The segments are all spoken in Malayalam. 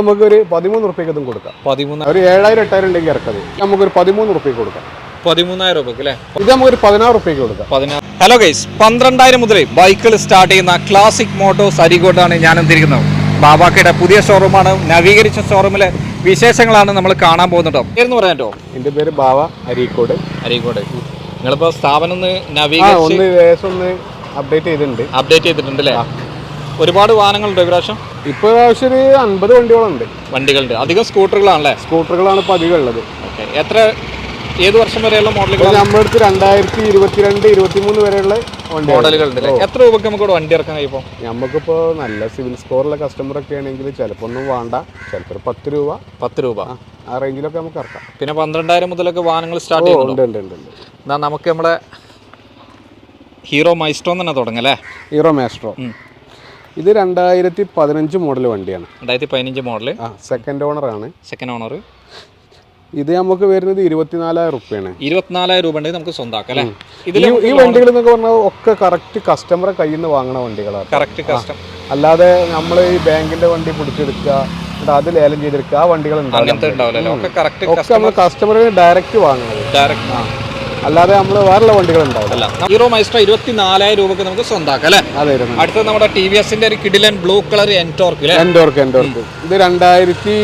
നമുക്കൊരു പതിമൂന്ന് റുപ്യക്ക് ഇതും കൊടുക്കാം. പതിമൂന്ന് ഒരു ഏഴായിരം എട്ടായിരം ഉണ്ടെങ്കിൽ ഇറക്കത്. നമുക്കൊരു പതിമൂന്ന് റുപ്യക്ക് കൊടുക്കാം. പതിമൂന്നായിരം രൂപക്ക് അല്ലേ? ഇത് നമുക്കൊരു പതിനാറ് റുപ്യക്ക് കൊടുക്കാം. പതിനാറ് ഹലോ ഗൈസ് പന്ത്രണ്ടായിരം മുതൽ ബൈക്കുകൾ സ്റ്റാർട്ട് ചെയ്യുന്ന ക്ലാസിക് മോട്ടോസ് അരികോട്ടാണ് ഞാൻ എന്തിരിക്കുന്നത്? ബാബാക്കയുടെ പുതിയ ഷോറൂമാണ് നവീകരിച്ച ഷോറൂമിലെ വിശേഷങ്ങളാണ് നമ്മൾ കാണാൻ പോകുന്നത് എന്ന് പറയാൻ എന്റെ പേര് ബാബ അരീക്കോട്. അരീക്കോട്. നിങ്ങളിപ്പോ സ്ഥാപനം ഒന്ന് നവീകരിച്ച് ഒന്ന് ഒന്ന് അപ്ഡേറ്റ് ചെയ്തിട്ടുണ്ട്. അപ്ഡേറ്റ് ചെയ്തിട്ടുണ്ട് അല്ലേ ഒരുപാട് വാഹനങ്ങളുണ്ട് ഇപ്രാവശ്യം? ഇപ്പോൾ ആവശ്യം ഒരു അൻപത് വണ്ടികളുണ്ട്. വണ്ടികളുണ്ട്. അധികം സ്കൂട്ടറുകളാണല്ലേ? സ്കൂട്ടറുകളാണ് ഇപ്പോൾ അധികം ഉള്ളത്. ഓക്കെ. എത്ര ഏത് വർഷം വരെയുള്ള മോഡലുകൾ നമ്മുടെ അടുത്ത് രണ്ടായിരത്തി ഇരുപത്തിരണ്ട് ഇരുപത്തിമൂന്ന് വരെയുള്ള മോഡലുകളുണ്ട് എത്ര രൂപയ്ക്ക് നമുക്ക് ഇവിടെ വണ്ടി ഇറക്കാൻ കഴിയുമ്പോൾ നമുക്കിപ്പോൾ നല്ല സിവിൽ സ്കോറുള്ള കസ്റ്റമർ ഒക്കെ ആണെങ്കിൽ ചിലപ്പോൾ ഒന്നും വേണ്ട. ചിലപ്പോൾ ഒരു പത്ത് രൂപ. പത്ത് രൂപ. ആ, റേഞ്ചിലൊക്കെ നമുക്ക് ഇറക്കാം. പിന്നെ പന്ത്രണ്ടായിരം മുതലൊക്കെ വാഹനങ്ങൾ സ്റ്റാർട്ട് ചെയ്യുന്നുണ്ട് ഉണ്ട് ഉണ്ട് ഉണ്ട് എന്നാൽ എന്നാ നമുക്ക് നമ്മുടെ ഹീറോ മൈസ്ട്രോന്ന് തന്നെ തുടങ്ങല്ലേ ഹീറോ മാസ്ട്രോ. ഇത് രണ്ടായിരത്തി പതിനഞ്ച് മോഡൽ വണ്ടിയാണ്. രണ്ടായിരത്തി പതിനഞ്ച് മോഡൽ ആ സെക്കൻഡ് ആണ്. സെക്കൻഡ് ഓണർ ഇത് നമുക്ക് വരുന്നത് ഇരുപത്തിനാലായിരം റുപ്യാണ്. ഇരുപത്തിനാലായിരം രൂപ ഉണ്ടെങ്കിൽ നമുക്ക് സ്വന്തമാക്കാം അല്ലേ? ഇതിൽ ഈ വണ്ടികൾ എന്നൊക്കെ പറഞ്ഞാൽ ഒക്കെ കറക്റ്റ് കസ്റ്റമറെ കയ്യിൽ നിന്ന് വാങ്ങണ വണ്ടികളാണ്. കറക്റ്റ് കസ്റ്റം അല്ലാതെ നമ്മൾ ഈ ബാങ്കിന്റെ വണ്ടി പിടിച്ചെടുക്കുക അത് ലേലം ചെയ്തെടുക്കുക ആ വണ്ടികൾ ഉണ്ടാവില്ല. ഒക്കെ നമ്മൾ കസ്റ്റമറിന് ഡയറക്റ്റ് വാങ്ങുന്നത് ഡയറക്റ്റ് അല്ലാതെ നമ്മൾ വേറെ വണ്ടികൾ ഉണ്ടാവില്ല. മൈസ്ട്രോ ഹീറോ നാലായിരം ഇരുപത്തിനാലായിരം രൂപക്ക് നമുക്ക് സ്വന്തമാക്കാം അല്ലേ? അതെ അടുത്തത് നമ്മുടെ ടി വി എസിന്റെ ഒരു കിഡിലൻ blue colour Ntorq Ntorq Ntorq ഇത് രണ്ടായിരത്തി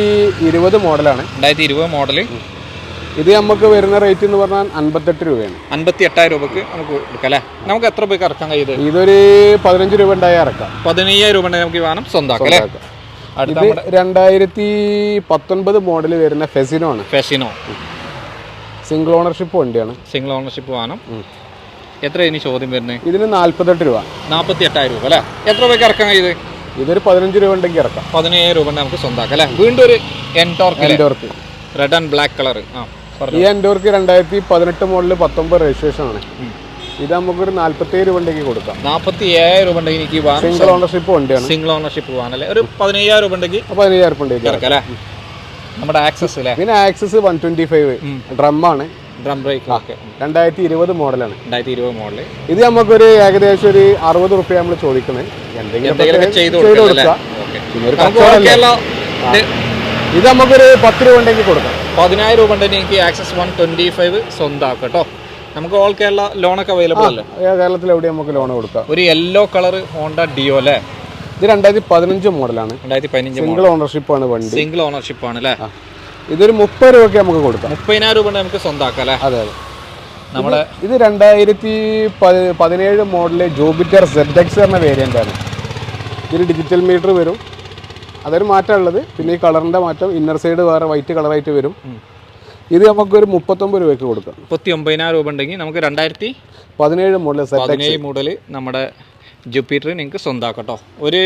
ഇരുപത് മോഡലാണ്. രണ്ടായിരത്തി ഇരുപത് മോഡൽ ഇത് നമുക്ക് വരുന്ന റേറ്റ് എന്ന് പറഞ്ഞാൽ അൻപത്തെട്ട് രൂപയാണ്. അൻപത്തി എട്ടായിരം രൂപക്ക് നമുക്ക് എടുക്കാം അല്ലേ? നമുക്ക് എത്ര രൂപയ്ക്ക് ഇറക്കാൻ കഴിയും ഇതൊരു പതിനഞ്ച് രൂപ ഉണ്ടായി ഇറക്കാം. പതിനയ്യായിരം രൂപ നമുക്ക് വേണം സ്വന്തമാക്കാം അല്ലേ? അടുത്ത ഇത് രണ്ടായിരത്തി പത്തൊൻപത് മോഡൽ വരുന്ന ഫെസിനോ ആണ്. ഫെസിനോ സിംഗിൾ ഓണർഷിപ്പ് വണ്ടിയാണ്. സിംഗിൾ ഓണർഷിപ്പ് വാഹനം. എത്ര ഇനി ചോദ്യം വരുന്നത് ഇതിന് നാല്പത്തെട്ട് രൂപ. നാൽപ്പത്തി എട്ടായിരം രൂപ അല്ലേ? എത്ര രൂപയ്ക്ക് ഇറക്കാൻ ഇത്? ഇതൊരു പതിനഞ്ച് രൂപ ഉണ്ടെങ്കിൽ ഇറക്കാം. പതിനയ്യായിരം രൂപ നമുക്ക് സ്വന്തമാക്കാം അല്ലേ? വീണ്ടും ഒരു Ntorq Ntorq red and black colour ആ ഈ എൻഡോർക്ക് രണ്ടായിരത്തി പതിനെട്ട് മോഡൽ പത്തൊമ്പത് രജിസ്ട്രേഷൻ ആണ്. ഇത് നമുക്കൊരു നാല്പത്തേഴ് രൂപ ഉണ്ടെങ്കിൽ കൊടുക്കാം. നാൽപ്പത്തി ഏഴായിരം രൂപ ഉണ്ടെങ്കിൽ എനിക്ക് സിംഗിൾ ഓണർഷിപ്പ് വണ്ടിയാണ്. സിംഗിൾ ഓണർഷിപ്പ് പോകാനല്ലേ ഒരു പതിനയ്യായിരം രൂപ ഉണ്ടെങ്കിൽ പതിനയ്യായിരം രൂപ ഉണ്ടെങ്കിൽ ഇറക്കാം അല്ലേ? നമ്മുടെ ആക്സസ് അല്ലേ പിന്നെ ആക്സസ് വൺ ട്വന്റി ഫൈവ് ഡ്രമ്മാണ് ഡ്രം ബ്രേക്ക് ഓക്കെ രണ്ടായിരത്തി ഇരുപത് മോഡലാണ്. രണ്ടായിരത്തി ഇരുപത് മോഡൽ ഇത് നമുക്കൊരു ഏകദേശം ഒരു അറുപത് റുപ്യ നമ്മൾ ചോദിക്കുന്നത് എന്തെങ്കിലും ചെയ്ത് കൊടുക്കാം ഇത് നമുക്കൊരു പത്ത് രൂപ ഉണ്ടെങ്കിൽ കൊടുക്കാം. പതിനായിരം രൂപ ഉണ്ടെങ്കിൽ എനിക്ക് ആക്സസ് വൺ ട്വന്റി ഫൈവ് സ്വന്തമാക്കാം കേട്ടോ നമുക്ക് ഓൾ കേരള ലോണൊക്കെ അവൈലബിൾ അല്ലേ? കേരളത്തിൽ എവിടെ നമുക്ക് ലോൺ കൊടുക്കാം. ഒരു യെല്ലോ കളർ ഹോണ്ട ഡിയോ അല്ലേ ഇത് രണ്ടായിരത്തി പതിനഞ്ച് മോഡലാണ്. രണ്ടായിരത്തി പതിനഞ്ച് സിംഗിൾ ഓണർഷിപ്പ് ആണ് വണ്ടി. സിംഗിൾ ഓണർഷിപ്പ് ആണ് അല്ലേ. ഇതൊരു മുപ്പത് രൂപയ്ക്ക് നമുക്ക് കൊടുക്കാം. മുപ്പതിനായിരം രൂപ നമുക്ക് സ്വന്തമാക്കാം അല്ലേ? അതെ അതെ. നമ്മുടെ ഇത് രണ്ടായിരത്തി പതി- പതിനേഴ് മോഡൽ ജൂപിറ്റർ സെഡ് എക്സ് എന്ന വേരിയന്റ് ആണ്. ഇതിൽ ഡിജിറ്റൽ മീറ്റർ വരും. അതൊരു മാറ്റമുള്ളത് പിന്നെ ഈ കളറിന്റെ മാറ്റം ഇന്നർ സൈഡ് വേറെ വൈറ്റ് കളറായിട്ട് വരും. ഇത് നമുക്ക് ഒരു മുപ്പത്തൊമ്പത് രൂപയ്ക്ക് കൊടുക്കാം. മുപ്പത്തി ഒമ്പതിനായിരം രൂപ ഉണ്ടെങ്കിൽ നമുക്ക് രണ്ടായിരത്തി പതിനേഴ് മോഡൽ എക്സ് മോഡൽ നമ്മുടെ ജുപ്പിറ്റർ നിങ്ങൾക്ക് സ്വന്തമാക്കാം കേട്ടോ ഒരു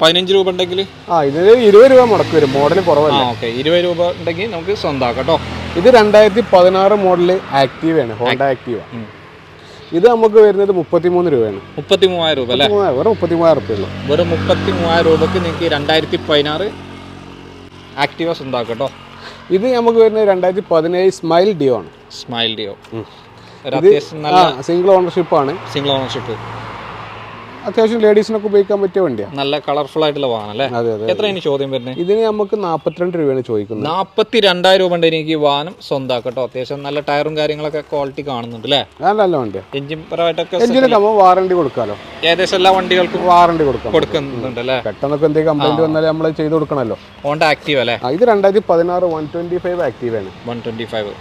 പതിനഞ്ച് രൂപ ഉണ്ടെങ്കിൽ ആ ഇതിന് ഇരുപത് രൂപ മുടക്ക് വരും. മോഡൽ കുറവല്ല? ഓക്കെ. ഇരുപത് രൂപ ഉണ്ടെങ്കിൽ നമുക്ക് സ്വന്തമാക്കാം കേട്ടോ ഇത് രണ്ടായിരത്തി പതിനാറ് മോഡൽ ആക്റ്റീവ് ആണ് ഹോണ്ട ആക്റ്റീവ. ഇത് നമുക്ക് വരുന്നത് മുപ്പത്തിമൂന്ന് രൂപയാണ്. മുപ്പത്തി മൂവായിരം രൂപ അല്ലേ? വെറും മുപ്പത്തി മൂവായിരം രൂപ ഉള്ളൂ. വെറും മുപ്പത്തി മൂവായിരം രൂപക്ക് നിങ്ങൾക്ക് രണ്ടായിരത്തി പതിനാറ് ആക്റ്റീവ സ്വന്തമാക്കാം കേട്ടോ ഇത് നമുക്ക് വരുന്നത് രണ്ടായിരത്തി പതിനേഴ് സ്മൈൽ ഡിയോ ആണ്. Smile Dio. സിംഗിൾ ഓണർഷിപ്പ് ആണ് സിംഗിൾ ഓണർഷിപ്പ്. അത്യാവശ്യം ലേഡീസിനൊക്കെ ഉപയോഗിക്കാൻ പറ്റിയ വണ്ടിയാണ് നല്ല കളർഫുൾ ആയിട്ടുള്ള വാഹനം അല്ലേ? അതെ അതെ എത്ര ഇനി ചോദ്യം വരുന്നത്? ഇതിന് നമുക്ക് നാൽപ്പത്തിരണ്ട് രൂപയാണ് ചോദിക്കുന്നത്. നാൽപ്പത്തി രണ്ടായിരം രൂപ ഉണ്ട് എനിക്ക് വാഹനം സ്വന്തമാക്കട്ടോ കേട്ടോ അത്യാവശ്യം നല്ല ടയറും കാര്യങ്ങളൊക്കെ ക്വാളിറ്റി കാണുന്നുണ്ട് അല്ലേ? നല്ല നല്ല വണ്ടിയാണ് എഞ്ചിൻ പരമായിട്ടൊക്കെ എഞ്ചിനൊക്കെ നമ്മൾ വാറണ്ടി കൊടുക്കാമല്ലോ ഏകദേശം എല്ലാ വണ്ടികൾക്കും വാറണ്ടി കൊടുക്കാം കൊടുക്കുന്നുണ്ട് അല്ലേ? പെട്ടെന്നൊക്കെ എന്തെങ്കിലും കംപ്ലൈന്റ് വന്നാൽ നമ്മൾ ചെയ്ത് കൊടുക്കണമല്ലോ ഹോണ്ട ആക്റ്റീവ് അല്ലേ? ഇത് രണ്ടായിരത്തി പതിനാറ് വൺ ട്വന്റി ഫൈവ് ആക്റ്റീവ് ആണ്. വൺ ട്വന്റി ഫൈവ്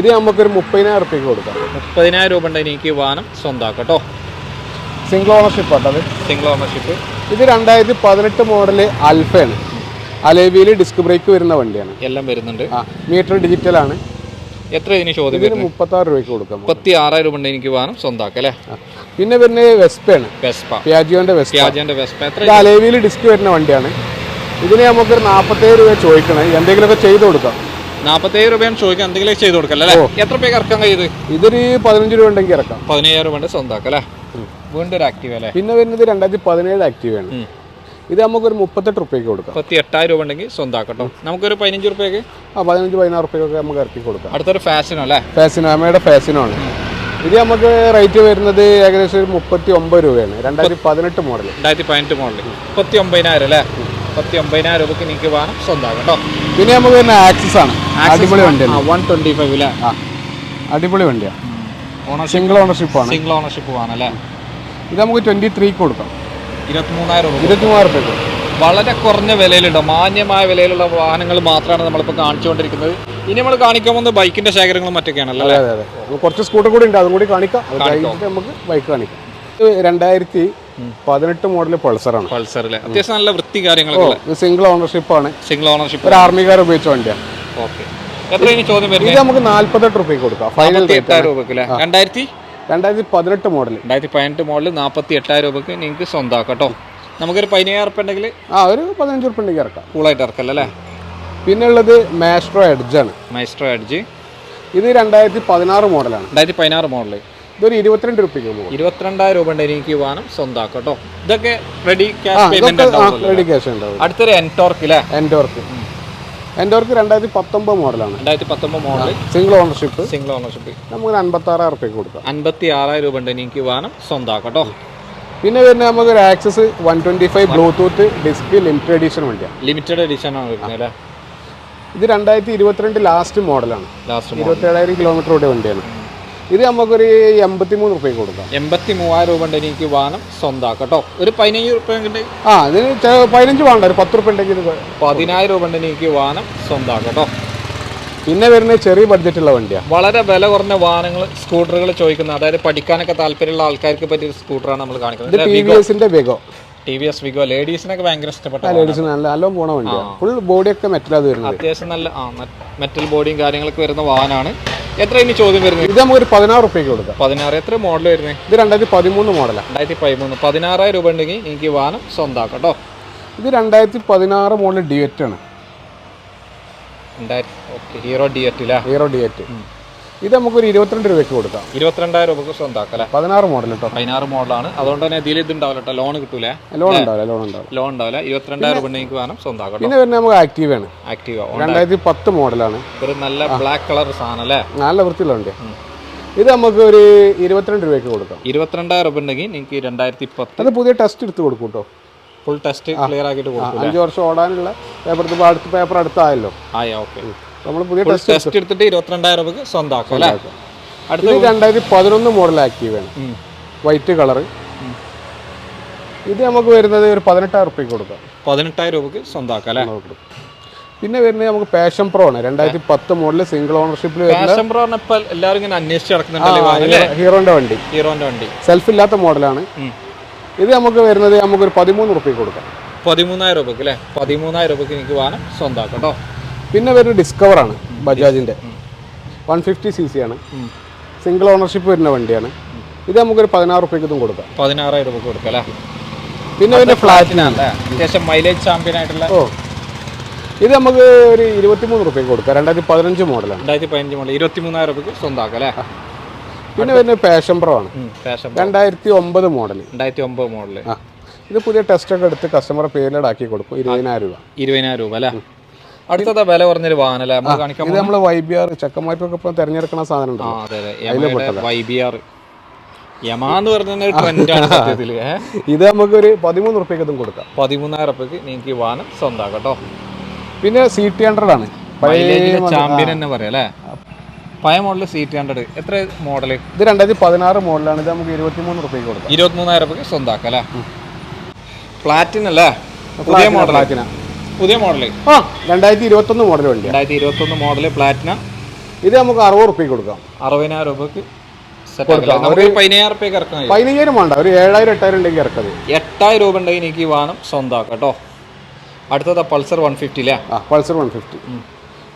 ഇത് നമുക്കൊരു മുപ്പതിനായിരം റുപ്യക്ക് കൊടുക്കാം. മുപ്പതിനായിരം രൂപ ഉണ്ട് എനിക്ക് വാഹനം സ്വന്തമാക്കട്ടോ കേട്ടോ സിംഗിൾ ഓണർഷിപ്പ് ആട്ടത് സിംഗിൾ ഓണർഷിപ്പ് ഇത് രണ്ടായിരത്തി പതിനെട്ട് മോഡൽ അൽഫയാണ് അലേവിയിൽ ഡിസ്ക് ബ്രേക്ക് വരുന്ന വണ്ടിയാണ്. എല്ലാം വരുന്നുണ്ട്. ആ മീറ്റർ ഡിജിറ്റൽ ആണ്. എത്ര ഇതിന് ചോദ്യം ഇതിന് മുപ്പത്തി ആറ് രൂപയ്ക്ക് കൊടുക്കാം മുപ്പത്തി ആറായിരം രൂപ എനിക്ക് വാഹനം സ്വന്തമാക്കാം അല്ലേ. പിന്നെ വരുന്നത് വെസ്പയാണ്. വെസ്പ. പിയാജിയോന്റെ വെസ്പ. പ്യാജന്റെ വെസ്പ. എത്ര അലേവിയിൽ ഡിസ്ക് വരുന്ന വണ്ടിയാണ്. ഇതിന് നമുക്കൊരു നാൽപ്പത്തേഴ് രൂപ ചോദിക്കണേ. എന്തെങ്കിലുമൊക്കെ ചെയ്ത് കൊടുക്കാം. നാൽപ്പത്തേഴ് രൂപയാണ് ചോദിക്കാം എന്തെങ്കിലും ചെയ്ത് കൊടുക്കാം എത്ര പേക്ക് ഇറക്കാൻ കഴിയത് ഇതൊരു പതിനഞ്ച് രൂപ ഉണ്ടെങ്കിൽ ഇറക്കാം. പതിനയ്യായിരം രൂപ സ്വന്തമാക്കാം അല്ലേ? വീണ്ടും ഒരു ആക്റ്റീവ് അല്ലേ? പിന്നെ വരുന്നത് രണ്ടായിരത്തി പതിനേഴ് ആക്റ്റീവ് ആണ് ഇത് നമുക്ക് ഒരു മുപ്പത്തെട്ട് റുപ്യക്ക് കൊടുക്കാം. മുപ്പത്തി എട്ടായിരം രൂപ ഉണ്ടെങ്കിൽ സ്വന്തമാക്കട്ടോ നമുക്കൊരു പതിനഞ്ച് റുപ്യക്ക്? ആ പതിനഞ്ച് പതിനാറ് റുപ്യക്കൊക്കെ നമുക്ക് ഇറക്കി കൊടുക്കാം. അടുത്തൊരു ഫാഷനോ അല്ലേ? ഫാഷനോ അമ്മയുടെ ഫാഷനോ ആണ് ഇത് നമുക്ക് റേറ്റ് വരുന്നത് ഏകദേശം ഒരു മുപ്പത്തി ഒമ്പത് രൂപയാണ്. രണ്ടായിരത്തി പതിനെട്ട് മോഡൽ രണ്ടായിരത്തി പതിനെട്ട് മോഡൽ മുപ്പത്തി ഒമ്പതിനായിരം അല്ലേ? മുപ്പത്തി ഒമ്പതിനായിരം രൂപയ്ക്ക് നിങ്ങൾക്ക് വേണം സ്വന്തമാക്കാം കേട്ടോ പിന്നെ നമുക്ക് വരുന്ന ആക്സിസ് ആണ്. അടിപൊളി വണ്ടി വൺ ട്വന്റി ഫൈവ് അല്ലേ ആ അടിപൊളി വണ്ടിയാണ് ഓണർഷിപ്പ് സിംഗിൾ ഓണർഷിപ്പ് ആണ്. സിംഗിൾ ഓണർഷിപ്പ് വേണമല്ലേ ഇത് നമുക്ക് ട്വന്റി ത്രീക്ക് കൊടുക്കാം. ഇരുപത്തിമൂന്നായിരം രൂപ. ഇരുപത്തി മൂവായിരം വളരെ കുറഞ്ഞ വിലയിലുണ്ടോ. മാന്യമായ വിലയിലുള്ള വാഹനങ്ങൾ മാത്രമാണ് നമ്മളിപ്പോൾ കാണിച്ചുകൊണ്ടിരിക്കുന്നത്. ഇനി നമ്മൾ കാണിക്കാൻ പോകുന്നത് ബൈക്കിന്റെ ശേഖരങ്ങളും മറ്റൊക്കെയാണല്ലോ അതെ അതെ അതെ. കുറച്ച് സ്കൂട്ടർ കൂടി ഉണ്ട്. അതും കൂടി കാണിക്കാം. അത് കഴിഞ്ഞിട്ട് നമുക്ക് ബൈക്ക് കാണിക്കാം. ഇത് രണ്ടായിരത്തി പതിനെട്ട് മോഡൽ പൾസറാണ് പൾസറിലെ അത്യാവശ്യം നല്ല വൃത്തി കാര്യങ്ങളൊക്കെ സിംഗിൾ ഓണർഷിപ്പ് ആണ്. സിംഗിൾ ഓണർഷിപ്പ് ഒരു ആർമിക്കാർ ഉപയോഗിച്ച വണ്ടിയാണ് ഓക്കെ. എത്രയാണ് ചോദ്യം ഇത് നമുക്ക് നാല്പത്തെട്ട് രൂപയ്ക്ക് കൊടുക്കാം. ഫൈനൽ രൂപ രണ്ടായിരത്തി രണ്ടായിരത്തി പതിനെട്ട് മോഡൽ രണ്ടായിരത്തി പതിനെട്ട് മോഡൽ നാൽപ്പത്തി എട്ടായിരം രൂപക്ക് നിങ്ങൾക്ക് സ്വന്തമാക്കാം കേട്ടോ നമുക്കൊരു പതിനയ്യായിരം ഉറുപ്പ ഉണ്ടെങ്കിൽ ആ ഒരു പതിനഞ്ച് റുപ്യ ഉണ്ടെങ്കിൽ ഇറക്കാം. കൂളായിട്ട് ഇറക്കല്ലോ അല്ലേ? പിന്നെ ഉള്ളത് മാസ്ട്രോ ആണ്. മൈസ്ട്രോ എഡ്ജ് ഇത് രണ്ടായിരത്തി പതിനാറ് മോഡലാണ്. രണ്ടായിരത്തി പതിനാറ് മോഡൽ ഇതൊരു ഇരുപത്തിരണ്ട് റുപ്യക്ക് പോകും ഇരുപത്തിരണ്ടായിരം രൂപ ഉണ്ട് എനിക്ക് വാഹനം സ്വന്തമാക്കാം കേട്ടോ ഇതൊക്കെ ready cash payment ready cash ഉണ്ടാവും. അടുത്തൊരു എൻടോർക്ക് അല്ലേ എൻഡോർക്ക് എൻഡോർക്ക് രണ്ടായിരത്തി പത്തൊമ്പത് മോഡലാണ്. രണ്ടായിരത്തി പത്തൊമ്പത് model single ownership single ownership നമുക്ക് അൻപത്തി ആറായിരം റുപ്യക്ക് കൊടുക്കാം. അൻപത്തി ആറായിരം രൂപ ഉണ്ട് എനിക്ക് വാഹനം സ്വന്തമാക്കാം കേട്ടോ പിന്നെ വരുന്ന നമുക്ക് ഒരു Access one twenty five Bluetooth display limited edition വണ്ടിയാണ്. ലിമിറ്റഡ് എഡിഷൻ ആണ് വരുന്നത് അല്ലേ ഇത് രണ്ടായിരത്തി ഇരുപത്തിരണ്ട് ലാസ്റ്റ് മോഡലാണ് ലാസ്റ്റ് ഇരുപത്തേഴായിരം കിലോമീറ്റർ ഓടിയ വണ്ടിയാണ്. ഇത് നമുക്കൊരു എൺപത്തി മൂന്ന് റുപ്യക്ക് കൊടുക്കാം. എൺപത്തി മൂവായിരം രൂപ ഉണ്ട് എനിക്ക് വാഹനം സ്വന്തമാക്കാം കേട്ടോ. ഒരു പതിനഞ്ച് റുപ്യ ആ ഇതിന് പതിനഞ്ച് വേണ്ട ഒരു പത്ത് റുപ്യ ഉണ്ടെങ്കിൽ പതിനായിരം രൂപ ഉണ്ട് എനിക്ക് വാഹനം സ്വന്തമാക്കാം കേട്ടോ. പിന്നെ വരുന്ന ചെറിയ ബഡ്ജറ്റുള്ള വണ്ടിയാണ് വളരെ വില കുറഞ്ഞ വാഹനങ്ങൾ സ്കൂട്ടറുകൾ ചോദിക്കുന്നത് അതായത് പഠിക്കാനൊക്കെ താല്പര്യമുള്ള ആൾക്കാർക്ക് പറ്റിയ സ്കൂട്ടറാണ് നമ്മൾ കാണിക്കുന്നത്. ടി വി എസിന്റെ വേഗം ടി വി എസ് വിഗോ ലേഡീസിനൊക്കെ ഭയങ്കര ഇഷ്ടപ്പെട്ട ലേഡീസിന് നല്ല നല്ല പോണ വണ്ടിയാണ് ഫുൾ ബോഡിയൊക്കെ മെറ്റലാണ് വരുന്നത്. അത്യാവശ്യം നല്ല ആ മെറ്റൽ ബോഡിയും കാര്യങ്ങളൊക്കെ വരുന്ന വാഹനമാണ്. എത്ര ഇനി ചോദ്യം വരുന്നത്? ഇത് നമുക്കൊരു പതിനാറ് റുപ്യക്ക് കൊടുക്കാം. പതിനാറ്. എത്ര മോഡൽ വരുന്നത്? ഇത് രണ്ടായിരത്തി പതിമൂന്ന് മോഡലാണ് രണ്ടായിരത്തി പതിമൂന്ന്. പതിനാറായിരം രൂപ ഉണ്ടെങ്കിൽ എനിക്ക് വാഹനം സ്വന്തമാക്കാം കേട്ടോ. ഇത് രണ്ടായിരത്തി പതിനാറ് മോഡൽ ഡിയറ്റ് ആണ്. ഹീറോ ഡിയറ്റ് ഹീറോ ഡിയറ്റ് ഇത് നമുക്കൊരു ഇരുപത്തിരണ്ട് രൂപയ്ക്ക് കൊടുക്കാം. ഇരുപത്തിരണ്ടായിരം രൂപ സ്വന്തമാക്കാം അല്ലേ? പതിനാറ് മോഡൽ കേട്ടോ പതിനാറ് മോഡലാണ്. അതുകൊണ്ട് തന്നെ ഇതിൽ ഇത് ഉണ്ടാവില്ല കേട്ടോ ലോൺ കിട്ടൂലേ? ലോൺ ഉണ്ടാവില്ല ലോൺ ഉണ്ടാവില്ല. ലോൺ ഉണ്ടാവില്ല. ഇരുപത്തിരണ്ടായിരം രൂപ നിങ്ങൾക്ക് വേണം സ്വന്തമാക്കാം പിന്നെ വരുന്ന നമുക്ക് ആക്റ്റീവ് ആണ്. ആക്റ്റീവ് രണ്ടായിരത്തി പത്ത് മോഡലാണ്. ഒരു നല്ല ബ്ലാക്ക് കളർ സാധനം അല്ലേ? നല്ല വൃത്തിയുള്ള വണ്ടിയാണ് ഇത് നമുക്ക് ഒരു ഇരുപത്തിരണ്ട് രൂപയ്ക്ക് കൊടുക്കാം. ഇരുപത്തിരണ്ടായിരം രൂപ ഉണ്ടെങ്കിൽ നിങ്ങൾക്ക് രണ്ടായിരത്തി പത്ത് അത് പുതിയ ടെസ്റ്റ് എടുത്ത് കൊടുക്കും കേട്ടോ ഫുൾ ടെസ്റ്റ് ക്ലിയർ ആക്കിയിട്ട് കൊടുക്കും അഞ്ച് വർഷം ഓടാനുള്ള പേപ്പർ അടുത്ത പേപ്പർ അടുത്തായല്ലോ. ആയാ ഓക്കെ. നമ്മൾ പുതിയ ടെസ്റ്റ് എടുത്തിട്ട് ഇരുപത്തിരണ്ടായിരം രൂപക്ക് സ്വന്തമാക്കും അല്ലേ? അടുത്ത രണ്ടായിരത്തി പതിനൊന്ന് മോഡൽ ആക്റ്റീവ് ആണ്. വൈറ്റ് കളർ ഇത് നമുക്ക് വരുന്നത് ഒരു പതിനെട്ടായിരം റുപ്യക്ക് കൊടുക്കാം. പതിനെട്ടായിരം രൂപക്ക് സ്വന്തമാക്കാം അല്ലേ? പിന്നെ വരുന്നത് നമുക്ക് പാഷൻ പ്രോ ആണ്. രണ്ടായിരത്തി പത്ത് മോഡൽ സിംഗിൾ ഓണർഷിപ്പിൽ പാഷൻ പ്രോ എല്ലാവരും ഇങ്ങനെ അന്വേഷിച്ച് നടക്കുന്നുണ്ടല്ലോ അല്ലേ? ഹീറോന്റെ വണ്ടി. ഹീറോന്റെ വണ്ടി. സെൽഫ് ഇല്ലാത്ത മോഡലാണ്. ഇത് നമുക്ക് വരുന്നത് നമുക്ക് ഒരു പതിമൂന്ന് റുപ്യക്ക് കൊടുക്കാം. പതിമൂന്നായിരം രൂപക്ക് അല്ലേ? പതിമൂന്നായിരം രൂപക്ക് എനിക്ക് വാഹനം സ്വന്തമാക്കാം കേട്ടോ. പിന്നെ വരുന്ന ഡിസ്കവറാണ് ബജാജിന്റെ ബജാജിന്റെ. വൺ ഫിഫ്റ്റി സി സി ആണ്. സിംഗിൾ ഓണർഷിപ്പ് വരുന്ന വണ്ടിയാണ്. ഇത് നമുക്കൊരു പതിനാറ് റുപ്യക്ക് ഇതും കൊടുക്കാം. പതിനാറായിരം രൂപ കൊടുക്കാം അല്ലേ? പിന്നെ പിന്നെ ഫ്ലാറ്റിനാണ് അത്യാവശ്യം മൈലേജ് ചാമ്പ്യൻ ആയിട്ടുള്ള ഓ. ഇത് നമുക്ക് ഒരു ഇരുപത്തിമൂന്ന് റുപ്യക്ക് കൊടുക്കാം. രണ്ടായിരത്തി പതിനഞ്ച് മോഡലാണ് രണ്ടായിരത്തി പതിനഞ്ച് മോഡൽ ഇരുപത്തി മൂന്നായിരം രൂപക്ക് സ്വന്തമാക്കാം അല്ലേ? പിന്നെ പിന്നെ പാഷൻ പ്രോ ആണ്. രണ്ടായിരത്തി ഒമ്പത് മോഡൽ രണ്ടായിരത്തി ഒമ്പത് മോഡൽ ഇത് പുതിയ ടെസ്റ്റ് ഒക്കെ എടുത്ത് കസ്റ്റമർ പേരിലാക്കി കൊടുക്കും ഇരുപതിനായിരം രൂപ. ഇരുപതിനായിരം രൂപ അല്ലേ? അടുത്തത് വില കുറഞ്ഞൊരു വാഹനം നമ്മൾ കാണിക്കാം ഇത് നമ്മൾ വൈ ബി ആർ ചെക്കന്മാർക്കൊക്കെ ഇപ്പം തിരഞ്ഞെടുക്കുന്ന സാധനം ഉണ്ട് അതെ അതെ. യമയുടെ വൈ ബി ആർ യമ എന്ന് പറഞ്ഞ ട്രെൻഡാണ് സത്യത്തിൽ ഇത് നമുക്ക് ഒരു പതിമൂന്ന് റുപ്യക്ക് ഇതും കൊടുക്കാം. പതിമൂന്നായിരം രൂപയ്ക്ക് നിങ്ങൾക്ക് ഈ വാഹനം സ്വന്തമാക്കാം കേട്ടോ പിന്നെ സി ടി ഹൺഡ്രഡ് ആണ്. ചാമ്പ്യൻ എന്ന് പറയാം അല്ലേ? പഴയ മോഡൽ സി ടി ഹൺഡ്രഡ് എത്ര മോഡൽ ഇത് രണ്ടായിരത്തി പതിനാറ് മോഡലാണ് ഇത് നമുക്ക് ഇരുപത്തിമൂന്ന് റുപ്യക്ക് കൊടുക്കാം. ഇരുപത്തിമൂന്നായിരം രൂപയ്ക്ക് സ്വന്തമാക്കാം അല്ലേ? ഫ്ലാറ്റിനല്ലേ പുതിയ മോഡൽ പ്ലാറ്റിന പുതിയ മോഡൽ ആ രണ്ടായിരത്തി ഇരുപത്തൊന്ന് മോഡൽ വണ്ടി രണ്ടായിരത്തി ഇരുപത്തൊന്ന് മോഡൽ പ്ലാറ്റിന ഇത് നമുക്ക് അറുപത് റുപ്യക്ക് കൊടുക്കാം. അറുപതിനായിരം രൂപക്ക് പതിനയ്യായിരം വേണ്ട. ഒരു ഏഴായിരം എട്ടായിരം ഉണ്ടെങ്കിൽ ഇറക്കത് എട്ടായിരം രൂപ ഉണ്ടെങ്കിൽ എനിക്ക് വാഹനം സ്വന്തമാക്കാം കേട്ടോ. അടുത്തത് പൾസർ വൺ ഫിഫ്റ്റി അല്ലേ ആ പൾസർ വൺ ഫിഫ്റ്റി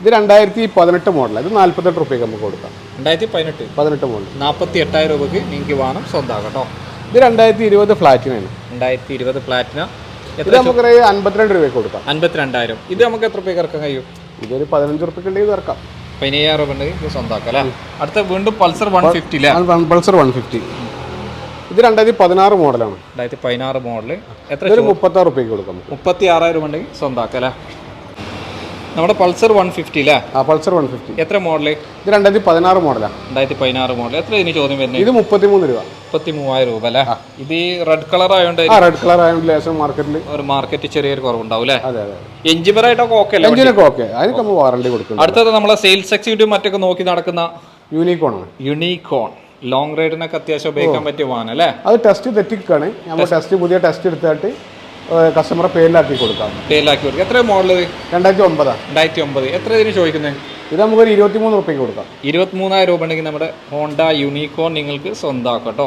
ഇത് രണ്ടായിരത്തി പതിനെട്ട് മോഡൽ ഇത് നാല്പത്തെട്ട് റുപ്യക്ക് നമുക്ക് കൊടുക്കാം. രണ്ടായിരത്തി പതിനെട്ട് പതിനെട്ട് മോഡൽ നാൽപ്പത്തി എട്ടായിരം രൂപയ്ക്ക് നിങ്ങൾക്ക് വാഹനം സ്വന്തമാക്കാം കേട്ടോ. ഇത് രണ്ടായിരത്തി ഇരുപത് ഫ്ലാറ്റിനാണ് രണ്ടായിരത്തി ഇരുപത് പ്ലാറ്റിന ഇത് നമുക്കൊരു അൻപത്തിരണ്ട് രൂപയ്ക്ക് കൊടുക്കാം. അൻപത്തിരണ്ടായിരം. ഇത് നമുക്ക് എത്ര രൂപയ്ക്ക് ഇറക്കാൻ കഴിയും? ഇതൊരു പതിനഞ്ച് റുപ്യക്ക് ഉണ്ടെങ്കിൽ ഇറക്കാം. പതിനയ്യായിരം രൂപ ഉണ്ടെങ്കിൽ സ്വന്തമാക്കാം അല്ലേ? അടുത്ത വീണ്ടും Pulsar one fifty Pulsar one fifty ഇത് രണ്ടായിരത്തി പതിനാറ് മോഡലാണ്. രണ്ടായിരത്തി പതിനാറ് മോഡൽ എത്ര ഇതൊരു മുപ്പത്താറ് റുപ്യക്ക് കൊടുക്കാം. മുപ്പത്തി ആറായിരം ഉണ്ടെങ്കിൽ സ്വന്തമാക്കാം അല്ലേ? നമ്മുടെ പൾസർ വൺ ഫിഫ്റ്റി അല്ലേ ആ പൾസർ വൺ ഫിഫ്റ്റി എത്ര മോഡൽ ഇത് രണ്ടായിരത്തി പതിനാറ് മോഡലാണ് രണ്ടായിരത്തി പതിനാറ് മോഡൽ എത്ര ഇതിന് ചോദ്യം വരുന്നത്? ഇത് മുപ്പത്തി മൂന്ന് രൂപ. നാൽപ്പത്തി മൂവായിരം രൂപ അല്ലേ? ഇത് റെഡ് കളർ ആയതുകൊണ്ട് റെഡ് കളർ ആയതുകൊണ്ട് ലേശം മാർക്കറ്റിൽ ഒരു മാർക്കറ്റ് ചെറിയൊരു കുറവുണ്ടാവും അല്ലേ അതെ അതെ. എഞ്ചിബറായിട്ടൊക്കെ ഓക്കെ അല്ലേ എഞ്ചിനൊക്കെ ഓക്കെ അതിനൊക്കെ നമ്മൾ വാറണ്ടി കൊടുക്കും അടുത്തത് നമ്മളെ സെയിൽസ് എക്സിക്യൂട്ടീവ് മറ്റൊക്കെ നോക്കി നടക്കുന്ന യൂണിക്കോൺ യൂണിക്കോൺ ലോങ് റൈഡിനൊക്കെ അത്യാവശ്യം ഉപയോഗിക്കാൻ പറ്റിയ വാഹനം അല്ലേ? അത് ടെസ്റ്റ് തെറ്റിക്കാണ്. നമ്മൾ ടെസ്റ്റ് പുതിയ ടെസ്റ്റ് എടുത്തിട്ട് കസ്റ്റമറെ പേരിലാക്കി കൊടുക്കാം. പേരിലാക്കി കൊടുക്കുക എത്ര മോഡൽ രണ്ടായിരത്തി ഒമ്പതാണ് രണ്ടായിരത്തി ഒമ്പത്. എത്ര ഇതിന് ചോദിക്കുന്നത് ഇത് നമുക്കൊരു ഇരുപത്തിമൂന്ന് റുപ്യക്ക് കൊടുക്കാം. ഇരുപത്തിമൂന്നായിരം രൂപ ഉണ്ടെങ്കിൽ നമ്മുടെ ഹോണ്ട യൂണിക്കോൺ നിങ്ങൾക്ക് സ്വന്തമാക്കാം കേട്ടോ.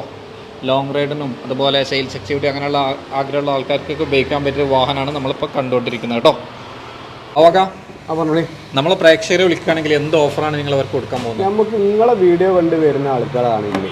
ലോങ് റൈഡിനും അതുപോലെ സെയിൽസ് എക്സിക്യൂട്ടി അങ്ങനെയുള്ള ആഗ്രഹമുള്ള ആൾക്കാർക്കൊക്കെ ഉപയോഗിക്കാൻ പറ്റിയ വാഹനമാണ് നമ്മളിപ്പോൾ കണ്ടുകൊണ്ടിരിക്കുന്നത് കേട്ടോ. പറഞ്ഞോളി. നമ്മൾ പ്രേക്ഷകരെ വിളിക്കുകയാണെങ്കിൽ എന്ത് ഓഫറാണ് നിങ്ങൾ അവർക്ക് കൊടുക്കാൻ പോകുന്നത്? നമുക്ക് നിങ്ങളെ വീഡിയോ കണ്ട് വരുന്ന ആൾക്കാരാണെങ്കിൽ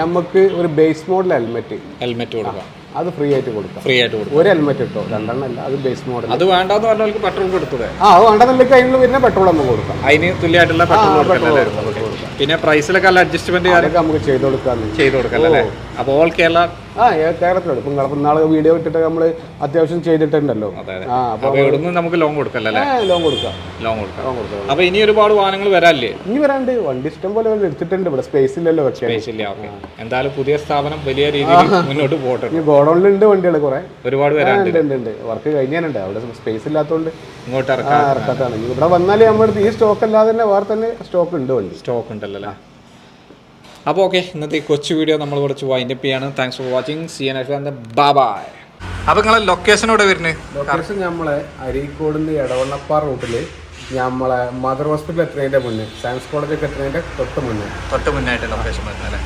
നമുക്ക് ഒരു ബേസ് മോഡൽ ഹെൽമെറ്റ് ഹെൽമെറ്റ് കൊടുക്കാം. അത് ഫ്രീ ആയിട്ട് കൊടുക്കാം. ഫ്രീ ആയിട്ട് കൊടുക്കാം. ഒരു ഹെൽമെറ്റ് ഇട്ടോ? രണ്ടെണ്ണം അല്ല അത് ബേസ് മോഡൽ അത് വേണ്ടെന്ന് പറഞ്ഞവർക്ക് പെട്രോൾ കൊടുത്തത് ആ അത് വേണ്ടെന്നുണ്ടെങ്കിൽ അതിന് വരുന്ന പെട്രോൾ നമുക്ക് കൊടുക്കാം. അതിന് തുല്യമായിട്ടുള്ള പെട്രോൾ കൊടുക്കാം പിന്നെ പ്രൈസിലൊക്കെ അഡ്ജസ്റ്റ്മെന്റ് നമുക്ക് ചെയ്ത് കൊടുക്കാം ചെയ്ത് കൊടുക്കല്ലേ അപ്പോൾ ഓൾ കേരള ആ കേരളത്തിലുണ്ട്. ഇപ്പം നിങ്ങൾ നാളെ വീഡിയോ ഇട്ടിട്ട് നമ്മൾ അത്യാവശ്യം ചെയ്തിട്ടുണ്ടല്ലോ. ആ ഇവിടുന്ന് നമുക്ക് ലോൺ കൊടുക്കല്ലേ ലോൺ കൊടുക്കാം. ലോൺ കൊടുക്കാം. ലോൺ കൊടുക്കാം. ഇനി ഒരുപാട് വാഹനങ്ങൾ വരാല്ലേ ഇനി വരാണ്ട്. വണ്ടി ഇഷ്ടം പോലെ എടുത്തിട്ടുണ്ട്. ഇവിടെ സ്പേസ് ഇല്ലല്ലോ സ്പേസില്ല ഓക്കെ എന്തായാലും പുതിയ സ്ഥാപനം വലിയ രീതിയിൽ മുന്നോട്ട് പോകട്ടെ ഇനി ഗോഡൗണിലുണ്ട് വണ്ടികൾ കുറെ. ഒരുപാട് വരാനുണ്ട് വർക്ക് കഴിഞ്ഞാലുണ്ട്. അവിടെ സ്പേസ് ഇല്ലാത്തതുകൊണ്ട് ഇങ്ങോട്ട് ഇറക്കാത്താണ് ഇവിടെ വന്നാലേ നമ്മുടെ ഈ സ്റ്റോക്ക് അല്ലാതെ തന്നെ വേറെ തന്നെ സ്റ്റോക്ക് ഉണ്ട് വണ്ടി. സ്റ്റോക്ക് ഉണ്ടല്ലോ അപ്പോൾ ഓക്കെ ഇന്നത്തെ ഈ കൊച്ചു വീഡിയോ നമ്മൾ കുറച്ച് വൈൻഡപ്പ് ചെയ്യാണ്. Thanks for watching C N F bye bye അപ്പോൾ നിങ്ങളെ ലൊക്കേഷൻ ഇവിടെ വരുന്നത് ലൊക്കേഷൻ നമ്മളെ അരീക്കോട് എടവണ്ണപ്പാറ റൂട്ടിൽ നമ്മളെ മദർ ഹോസ്പിറ്റൽ എത്തുന്നതിന്റെ മുന്നേ സയൻസ് കോളേജൊക്കെ എത്തുന്നതിന്റെ തൊട്ട് മുന്നേ. തൊട്ട് മുന്നേ ആയിട്ട് ലൊക്കേഷൻ വരുന്നത് അല്ലേ